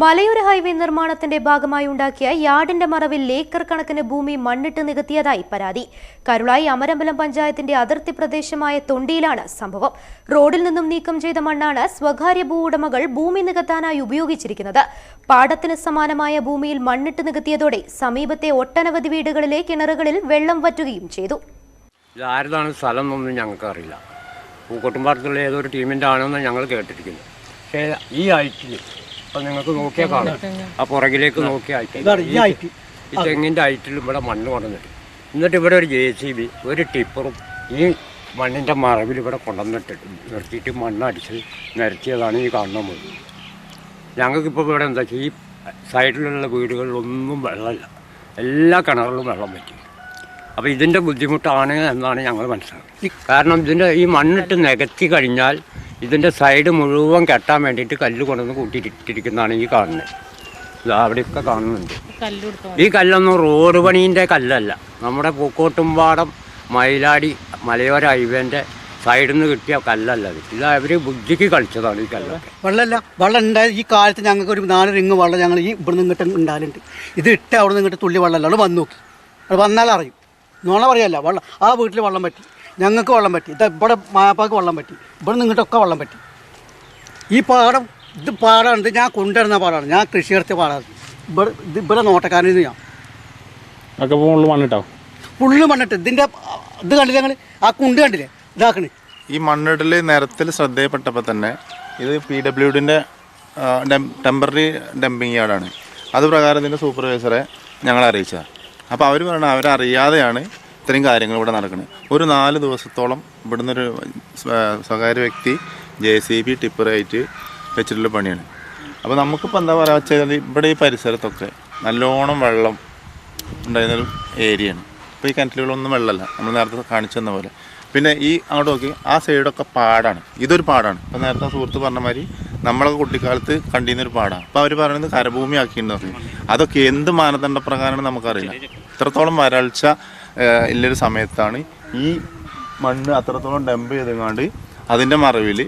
മലയോര ഹൈവേ നിർമ്മാണത്തിന്റെ ഭാഗമായി ഉണ്ടാക്കിയ യാർഡിന്റെ മറവിൽ ഏക്കർ കണക്കിന് ഭൂമി മണ്ണിട്ട് നികത്തിയതായി പരാതി. കരുളായി അമരമ്പലം പഞ്ചായത്തിന്റെ അതിർത്തി പ്രദേശമായ തൊണ്ടിയിലാണ് സംഭവം. റോഡിൽ നിന്നും നീക്കം ചെയ്ത മണ്ണാണ് സ്വകാര്യ ഭൂ ഉടമകൾ ഭൂമി നികത്താനായി ഉപയോഗിച്ചിരിക്കുന്നത്. പാടത്തിന് സമാനമായ ഭൂമിയിൽ മണ്ണിട്ട് നികത്തിയതോടെ സമീപത്തെ ഒട്ടനവധി വീടുകളിലെ കിണറുകളിൽ വെള്ളം വറ്റുകയും ചെയ്തു. ആരുതാണ് ഞങ്ങൾ കേട്ടിരിക്കുന്നു. ഈ ഹൈറ്റിൽ ഇപ്പം നിങ്ങൾക്ക് നോക്കിയാൽ കാണാം. ആ പുറകിലേക്ക് നോക്കിയ ഹൈറ്റ് ഈ തെങ്ങിന്റെ ഹൈറ്റിൽ ഇവിടെ മണ്ണ് കൊണ്ടുവന്നിട്ട്? എന്നിട്ട് ഇവിടെ ഒരു ജെ സി ബി ഒരു ടിപ്പറും ഈ മണ്ണിന്റെ മറവിൽ ഇവിടെ കൊണ്ടുവന്നിട്ട് നിർത്തിയിട്ട് മണ്ണടിച്ച് നിരത്തിയതാണ് ഈ കാണുന്ന മുഴുവൻ ഞങ്ങൾക്കിപ്പോൾ ഇവിടെ എന്താ വെച്ചാൽ ഈ സൈഡിലുള്ള വീടുകളിലൊന്നും വെള്ളമില്ല. എല്ലാ കിണറിലും വെള്ളം പറ്റി അപ്പോൾ ഇതിന്റെ ബുദ്ധിമുട്ടാണ് എന്നാണ് ഞങ്ങൾ മനസ്സിലാക്കുന്നത്. കാരണം ഇതിന്റെ ഈ മണ്ണിട്ട് നികത്തി കഴിഞ്ഞാൽ ഇതിന്റെ സൈഡ് മുഴുവൻ കെട്ടാൻ വേണ്ടിയിട്ട് കല്ല് കൊണ്ടുവന്ന് കൂട്ടിയിട്ടിരിക്കുന്നതാണ് ഈ കാണുന്നത്. ഇത് അവിടെയൊക്കെ കാണുന്നുണ്ട്. ഈ കല്ലൊന്നും റോഡ് പണീന്റെ കല്ലല്ല. നമ്മുടെ പൂക്കോട്ടുംപാടം മയിലാടി മലയോര ഹൈവേന്റെ സൈഡിൽ നിന്ന് കിട്ടിയ കല്ലല്ല ഇത് ഇത് അവർ ബുദ്ധിക്ക് കളിച്ചതാണ് ഈ കല്ലൊക്കെ. വെള്ളമല്ല വെള്ളം ഉണ്ടായത് ഈ കാലത്ത് ഞങ്ങൾക്ക് ഒരു നാല് റിങ് വെള്ളം ഞങ്ങൾ ഈ ഇവിടെ നിന്ന് ഇങ്ങോട്ട് ഉണ്ടാലുണ്ട് ഇത് ഇട്ട് അവിടെ നിന്ന് ഇങ്ങോട്ട് തുള്ളി വെള്ളമല്ല അവിടെ വന്നു നോക്കി. അത് വന്നാൽ അറിയും. നോണ പറയല്ല വെള്ളം ആ വീട്ടിൽ വെള്ളം പറ്റി. ഞങ്ങൾക്ക് വെള്ളം പറ്റി. ഇത് ഇവിടെ മാപ്പാക്ക് വെള്ളം പറ്റി. ഇവിടെ നിങ്ങൾക്കൊക്കെ വെള്ളം പറ്റി. ഈ പാടം ഇത് പാടാണ്. ഇത് ഞാൻ കൊണ്ടുവരുന്ന പാടാണ്. ഞാൻ കൃഷി നടത്തിയ പാടാണ്. ഇവിടെ ഇത് ഇവിടെ നോട്ടക്കാരനിൽ ഞാൻ. ഒക്കെ മുകളിൽ മണ്ണിട്ടോ ഫുള്ള് മണ്ണിട്ട്. ഇതിന്റെ ഇത് കണ്ടില്ല ഞങ്ങൾ ആ കുണ്ട് കണ്ടില്ലേ? ഇതാക്കണ്. ഈ മണ്ണിടൽ നിരത്തിൽ ശ്രദ്ധയപ്പെട്ടപ്പോൾ തന്നെ ഇത് പി ഡബ്ല്യു ഡിന്റെ ടെമ്പററി ഡംപിങ് യാർഡാണ്. അത് പ്രകാരം ഇതിന്റെ സൂപ്പർവൈസറെ ഞങ്ങൾ അറിയിച്ചതാണ്. അപ്പോൾ അവർ പറഞ്ഞാൽ അവരറിയാതെയാണ് ഇത്രയും കാര്യങ്ങൾ ഇവിടെ നടക്കുന്നത് ഒരു നാല് ദിവസത്തോളം ഇവിടുന്ന് ഒരു സ്വകാര്യ വ്യക്തി ജെ സി ബി ടിപ്പറായിട്ട് വെച്ചിട്ടുള്ള പണിയാണ്. അപ്പോൾ നമുക്കിപ്പോൾ എന്താ പറയുക വെച്ചാൽ ഇവിടെ ഈ പരിസരത്തൊക്കെ നല്ലോണം വെള്ളം ഉണ്ടായിരുന്നൊരു ഏരിയയാണ്. അപ്പോൾ ഈ കിണറ്റിലുകളൊന്നും വെള്ളമല്ല. നമ്മൾ നേരത്തെ കാണിച്ചു തന്ന പോലെ. പിന്നെ ഈ അങ്ങോട്ട് നോക്കി ആ സൈഡൊക്കെ പാടാണ്. ഇതൊരു പാടാണ്. ഇപ്പോൾ നേരത്തെ സുഹൃത്ത് പറഞ്ഞ മാതിരി നമ്മളൊക്കെ കുട്ടിക്കാലത്ത് കണ്ടിരുന്നൊരു പാടാണ്. അപ്പോൾ അവർ പറയുന്നത് കരഭൂമി ആക്കിയിട്ടുണ്ടെന്ന് അതൊക്കെ എന്ത് മാനദണ്ഡ പ്രകാരമാണ് നമുക്കറിയില്ല. ഇത്രത്തോളം വരൾച്ച ഉള്ളൊരു സമയത്താണ് ഈ മണ്ണ് അത്രത്തോളം ഡംപ് ചെയ്തങ്ങാണ്ട് അതിന്റെ മറവിൽ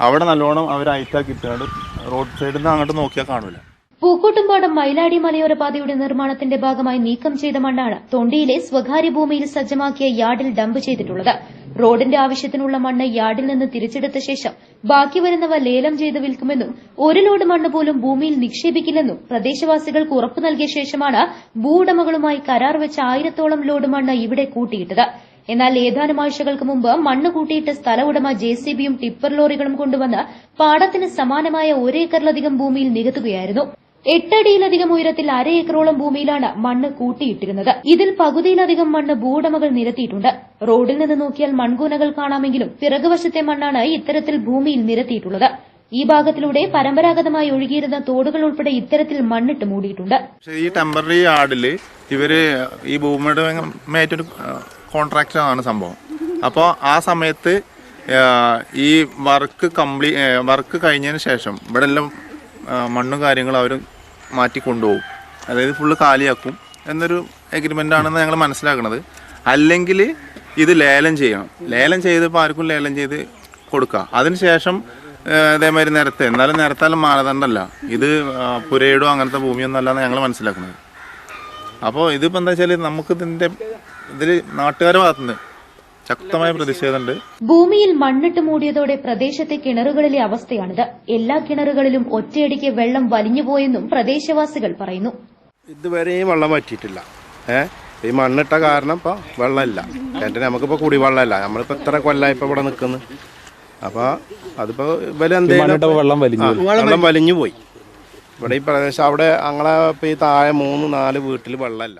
അവിടെ നല്ലോണം അവർ ഐറ്റാക്കി ഇട്ടാണ്ട് റോഡ് സൈഡിൽ നിന്ന് അങ്ങോട്ട് നോക്കിയാൽ കാണില്ല പൂക്കോട്ടുംപാടം മൈലാടി മലയോര പാതയുടെ നിർമ്മാണത്തിന്റെ ഭാഗമായി നീക്കം ചെയ്ത മണ്ണാണ് തൊണ്ടിയിലെ സ്വകാര്യ ഭൂമിയിൽ സജ്ജമാക്കിയ യാർഡിൽ ഡംപ് ചെയ്തിട്ടുള്ളത്. റോഡിന്റെ ആവശ്യത്തിനുള്ള മണ്ണ് യാർഡിൽ നിന്ന് തിരിച്ചെടുത്ത ശേഷം ബാക്കി വരുന്നവ ലേലം ചെയ്ത് വിൽക്കുമെന്നും ഒരു ലോഡ് മണ്ണ് പോലും ഭൂമിയിൽ നിക്ഷേപിക്കില്ലെന്നും പ്രദേശവാസികൾക്ക് ഉറപ്പു നൽകിയ ശേഷമാണ് ഭൂവുടമകളുമായി കരാർ വെച്ച ആയിരത്തോളം ലോഡ് മണ്ണ് ഇവിടെ കൂട്ടിയിട്ടത്. എന്നാൽ ഏതാനും ആഴ്ചകൾക്ക് മുമ്പ് മണ്ണ് കൂട്ടിയിട്ട് സ്ഥല ഉടമ ജെ സി ബിയും ടിപ്പർ ലോറികളും കൊണ്ടുവന്ന് പാടത്തിന് സമാനമായ ഒരേക്കറിലധികം ഭൂമിയിൽ നികത്തുകയായിരുന്നു. എട്ടടിയിലധികം ഉയരത്തിൽ അര ഏക്കറോളം ഭൂമിയിലാണ് മണ്ണ് കൂട്ടിയിട്ടിരുന്നത്. ഇതിൽ പകുതിയിലധികം മണ്ണ് ഭൂവുടമകൾ നിരത്തിയിട്ടുണ്ട്. റോഡിൽ നിന്ന് നോക്കിയാൽ മൺകൂനകൾ കാണാമെങ്കിലും പിറകുവശത്തെ മണ്ണാണ് ഇത്തരത്തിൽ ഭൂമിയിൽ നിരത്തിയിട്ടുള്ളത്. ഈ ഭാഗത്തിലൂടെ പരമ്പരാഗതമായി ഒഴുകിയിരുന്ന തോടുകൾ ഉൾപ്പെടെ ഇത്തരത്തിൽ മണ്ണിട്ട് മൂടിയിട്ടുണ്ട്. ഈ ടെമ്പററി യാർഡിൽ ഇവർ ഈ ഭൂമിയുടെ മേറ്റൊരു കോൺട്രാക്ടറാണ് സംഭവം. അപ്പോൾ ആ സമയത്ത് ഈ വർക്ക് കംപ്ലീ വർക്ക് കഴിഞ്ഞതിന് ശേഷം ഇവിടെ എല്ലാം മണ്ണും കാര്യങ്ങളും അവർ മാറ്റി കൊണ്ടുപോകും. അതായത് ഫുള്ള് കാലിയാക്കും എന്നൊരു എഗ്രിമെന്റ് ആണെന്ന് ഞങ്ങൾ മനസ്സിലാക്കുന്നത് അല്ലെങ്കിൽ ഇത് ലേലം ചെയ്യണം. ലേലം ചെയ്തപ്പോൾ ആർക്കും ലേലം ചെയ്ത് കൊടുക്കുക അതിനുശേഷം അതേമാതിരി നിരത്ത് എന്നാലും നിരത്താലും മാനദണ്ഡമല്ല ഇത് പുരയിടോ അങ്ങനത്തെ ഭൂമിയൊന്നും അല്ലാന്ന് ഞങ്ങൾ മനസ്സിലാക്കുന്നത് അപ്പോൾ ഇതിപ്പോൾ എന്താ വെച്ചാൽ നമുക്ക് ഇതിന്റെ ഇതിൽ നാട്ടുകാരെ ഭാഗത്തുനിന്ന് ശക്തമായ പ്രതിഷേധമുണ്ട്. ഭൂമിയിൽ മണ്ണിട്ട് മൂടിയതോടെ പ്രദേശത്തെ കിണറുകളിലെ അവസ്ഥയാണിത്. എല്ലാ കിണറുകളിലും ഒറ്റയടിക്ക് വെള്ളം വലിഞ്ഞുപോയെന്നും പ്രദേശവാസികൾ പറയുന്നു. ഇതുവരെയും വെള്ളം പറ്റിയിട്ടില്ല ഏഹ് ഈ മണ്ണിട്ട കാരണം ഇപ്പൊ വെള്ളമില്ല. എന്റെ നമുക്കിപ്പോ കുടിവെള്ളമല്ല. നമ്മളിപ്പോ ഇത്ര ഇപ്പോൾ ഇവിടെ നിൽക്കുന്നു. അപ്പൊ അതിപ്പോ ഇവർ എന്തെങ്കിലും വെള്ളം വലിഞ്ഞു വെള്ളം വലിഞ്ഞു പോയി. ഇവിടെ ഈ പ്രദേശം അവിടെ ഞങ്ങളെ ഇപ്പൊ ഈ താഴെ മൂന്ന് നാല് വീട്ടിൽ വെള്ളമില്ല.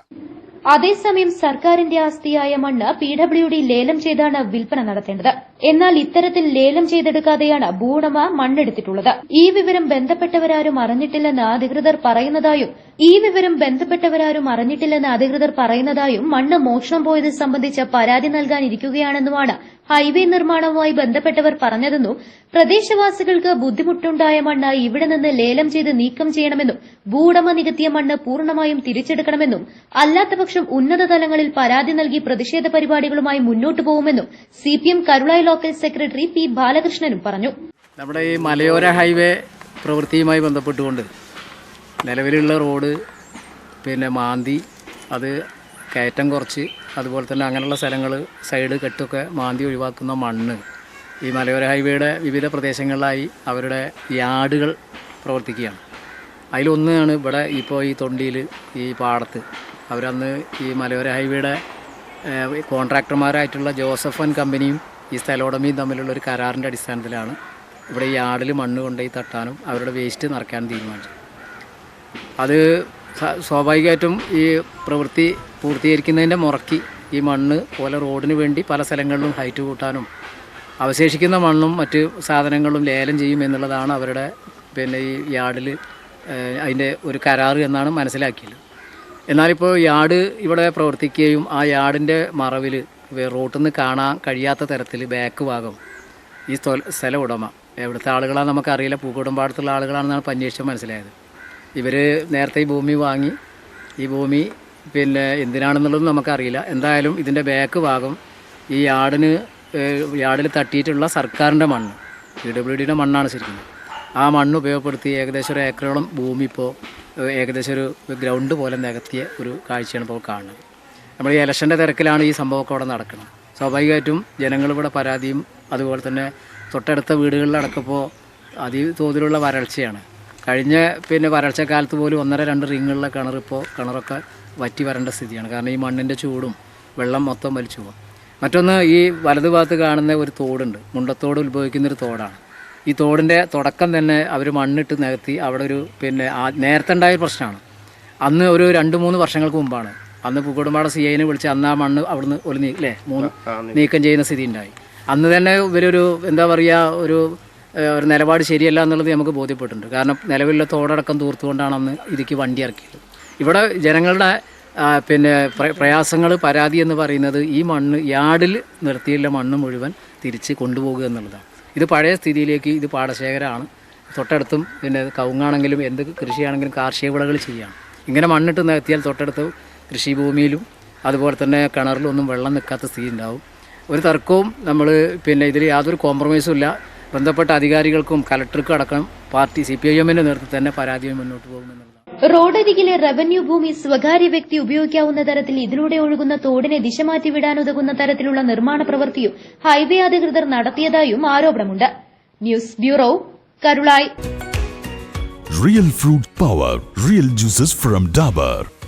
അതേസമയം സർക്കാരിന്റെ ആസ്തിയായ മണ്ണ് പി ഡബ്ല്യു ഡി ലേലം ചെയ്താണ് വിൽപ്പന നടത്തേണ്ടത്. എന്നാൽ ഇത്തരത്തിൽ ലേലം ചെയ്തെടുക്കാതെയാണ് ഭൂവുടമ മണ്ണെടുത്തിട്ടുള്ളത്. ഈ വിവരം ബന്ധപ്പെട്ടവരാരും അറിഞ്ഞിട്ടില്ലെന്ന് അധികൃതർ പറയുന്നതായും ഈ വിവരം ബന്ധപ്പെട്ടവരാരും അറിഞ്ഞിട്ടില്ലെന്ന് അധികൃതർ പറയുന്നതായും മണ്ണ് മോഷണം പോയത് സംബന്ധിച്ച് പരാതി നൽകാനിരിക്കുകയാണെന്നുമാണ് ഹൈവേ നിർമ്മാണവുമായി ബന്ധപ്പെട്ടവർ പറഞ്ഞതെന്നും പ്രദേശവാസികൾക്ക് ബുദ്ധിമുട്ടുണ്ടായ മണ്ണ് ഇവിടെ നിന്ന് ലേലം ചെയ്ത് നീക്കം ചെയ്യണമെന്നും ഭൂടമ നികത്തിയ മണ്ണ് പൂർണമായും തിരിച്ചെടുക്കണമെന്നും അല്ലാത്തപക്ഷം ഉന്നത തലങ്ങളിൽ പരാതി നൽകി പ്രതിഷേധ പരിപാടികളുമായി മുന്നോട്ടു പോകുമെന്നും CPM Karulai local secretary P ബാലകൃഷ്ണനും പറഞ്ഞു. നമ്മുടെ ഈ മലയോര ഹൈവേ പ്രവൃത്തിയുമായി ബന്ധപ്പെട്ടുകൊണ്ട് നിലവിലുള്ള റോഡ് പിന്നെ മാന്തി അത് കയറ്റം കുറച്ച് അതുപോലെ തന്നെ അങ്ങനെയുള്ള സ്ഥലങ്ങൾ സൈഡ് കെട്ടൊക്കെ മാന്തി ഒഴിവാക്കുന്ന മണ്ണ്. ഈ മലയോര ഹൈവേയുടെ വിവിധ പ്രദേശങ്ങളിലായി അവരുടെ യാർഡുകൾ പ്രവർത്തിക്കുകയാണ്. അതിലൊന്നാണ് ഇവിടെ ഇപ്പോൾ ഈ തൊണ്ടിയിൽ ഈ പാടത്ത്. അവരന്ന് ഈ മലയോര ഹൈവേയുടെ കോൺട്രാക്ടർമാരായിട്ടുള്ള ജോസഫൻ കമ്പനിയും ഈ സ്ഥലോടമയും തമ്മിലുള്ള ഒരു കരാറിന്റെ അടിസ്ഥാനത്തിലാണ് ഇവിടെ ഈ ആടിൽ മണ്ണ് കൊണ്ടുപോയി തട്ടാനും അവരുടെ വേസ്റ്റ് നിറയ്ക്കാനും തീരുമാനിച്ചത്. അത് സ്വാഭാവികമായിട്ടും ഈ പ്രവൃത്തി പൂർത്തീകരിക്കുന്നതിന്റെ മുറക്കി ഈ മണ്ണ് പോലെ റോഡിന് വേണ്ടി പല സ്ഥലങ്ങളിലും ഹൈറ്റ് കൂട്ടാനും അവശേഷിക്കുന്ന മണ്ണും മറ്റ് സാധനങ്ങളും ലേലം ചെയ്യും എന്നുള്ളതാണ് അവരുടെ പിന്നെ ഈ യാർഡിൽ അതിന്റെ ഒരു കരാറ് എന്നാണ് മനസ്സിലാക്കിയത്. എന്നാലിപ്പോൾ യാർഡ് ഇവിടെ പ്രവർത്തിക്കുകയും ആ യാർഡിന്റെ മറവിൽ റോട്ടിൽ നിന്ന് കാണാൻ കഴിയാത്ത തരത്തിൽ ബാക്ക് ഭാഗം ഈ സ്ഥല ഉടമ. എവിടുത്തെ ആളുകളാണെന്ന് നമുക്കറിയില്ല. പൂക്കോടുംപാടത്തുള്ള ആളുകളാണെന്നാണ് അന്വേഷിച്ചാൽ അന്വേഷിച്ച് മനസ്സിലായത്. ഇവർ നേരത്തെ ഈ ഭൂമി വാങ്ങി. ഈ ഭൂമി പിന്നെ എന്തിനാണെന്നുള്ളത് നമുക്കറിയില്ല. എന്തായാലും ഇതിന്റെ ബാക്ക് ഭാഗം ഈ യാർഡിന് യാർഡിൽ തട്ടിയിട്ടുള്ള സർക്കാരിന്റെ മണ്ണ് പി ഡബ്ല്യു ഡിയുടെ മണ്ണാണ് ശരിക്കും. ആ മണ്ണ് ഉപയോഗപ്പെടുത്തി ഏകദേശം ഒരു ഏക്കറോളം ഭൂമി ഇപ്പോൾ ഏകദേശം ഒരു ഗ്രൗണ്ട് പോലെ നികത്തിയ ഒരു കാഴ്ചയാണ് ഇപ്പോൾ കാണുന്നത്. നമ്മൾ ഈ ഇലക്ഷന്റെ തിരക്കിലാണ് ഈ സംഭവമൊക്കെ അവിടെ നടക്കുന്നത്. സ്വാഭാവികമായിട്ടും ജനങ്ങളിവിടെ പരാതിയും അതുപോലെ തന്നെ തൊട്ടടുത്ത വീടുകളിലടക്കപ്പോൾ അതിതോതിലുള്ള വരൾച്ചയാണ്. കഴിഞ്ഞ പിന്നെ വരൾച്ചക്കാലത്ത് പോലും ഒന്നര രണ്ട് റിങ്ങുള്ള കിണറിപ്പോൾ കിണറൊക്കെ വറ്റി വരേണ്ട സ്ഥിതിയാണ്. കാരണം ഈ മണ്ണിന്റെ ചൂടും വെള്ളം മൊത്തം വലിച്ചു പോകും. മറ്റൊന്ന് ഈ വലതു ഭാഗത്ത് കാണുന്ന ഒരു തോടുണ്ട്. മുണ്ടത്തോട് ഉത്ഭവിക്കുന്നൊരു തോടാണ്. ഈ തോടിന്റെ തുടക്കം തന്നെ അവർ മണ്ണിട്ട് നികത്തി അവിടെ ഒരു പിന്നെ ആ- നേരത്തെ ഉണ്ടായ പ്രശ്നമാണ്. അന്ന് ഒരു രണ്ട് മൂന്ന് വർഷങ്ങൾക്ക് മുമ്പാണ്. അന്ന് പൂക്കോടുംപാട സി ഐനെ വിളിച്ച് അന്ന് ആ മണ്ണ് അവിടുന്ന് ഒരു നീ അല്ലേ മൂന്ന് നീക്കം ചെയ്യുന്ന സ്ഥിതി ഉണ്ടായി. അന്ന് തന്നെ ഇവരൊരു എന്താ പറയുക ഒരു ഒരു നിലപാട് ശരിയല്ല എന്നുള്ളത് നമുക്ക് ബോധ്യപ്പെട്ടിട്ടുണ്ട്. കാരണം നിലവിലുള്ള തോടടക്കം തൂർത്തുകൊണ്ടാണ് അന്ന് ഇതിക്ക് വണ്ടി ഇറക്കിയത്. ഇവിടെ ജനങ്ങളുടെ പിന്നെ പ്രയാസങ്ങൾ പരാതി എന്ന് പറയുന്നത് ഈ മണ്ണ് യാർഡിൽ നിർത്തിയുള്ള മണ്ണ് മുഴുവൻ തിരിച്ച് കൊണ്ടുപോകുക എന്നുള്ളതാണ്. ഇത് പഴയ സ്ഥിതിയിലേക്ക് ഇത് പാടശേഖരമാണ് തൊട്ടടുത്തും പിന്നെ കവുങ്ങാണെങ്കിലും എന്ത് കൃഷിയാണെങ്കിലും കാർഷിക വിളകൾ ചെയ്യാം. ഇങ്ങനെ മണ്ണിട്ട് നികത്തിയാൽ തൊട്ടടുത്ത് കൃഷിഭൂമിയിലും അതുപോലെ തന്നെ കിണറിലും ഒന്നും വെള്ളം നിൽക്കാത്ത സ്ഥിതി ഉണ്ടാവും. ഒരു തർക്കവും നമ്മൾ പിന്നെ ഇതിൽ യാതൊരു കോംപ്രമൈസും ഇല്ല. ബന്ധപ്പെട്ട അധികാരികൾക്കും കലക്ടർക്കും അടക്കം പാർട്ടി സി പി ഐ എമ്മിന്റെ നേതൃത്വത്തിൽ തന്നെ പരാതിയും മുന്നോട്ട് പോകുമെന്നുള്ളത് റോഡരികിലെ റവന്യൂ ഭൂമി സ്വകാര്യ വ്യക്തി ഉപയോഗിക്കാവുന്ന തരത്തിൽ ഇതിലൂടെ ഒഴുകുന്ന തോടിനെ ദിശ മാറ്റിവിടാനുതകുന്ന തരത്തിലുള്ള നിർമ്മാണ പ്രവൃത്തിയും ഹൈവേ അധികൃതർ നടത്തിയതായും ആരോപണമുണ്ട്. News bureau Karulai. Real fruit power real juices from Dabur.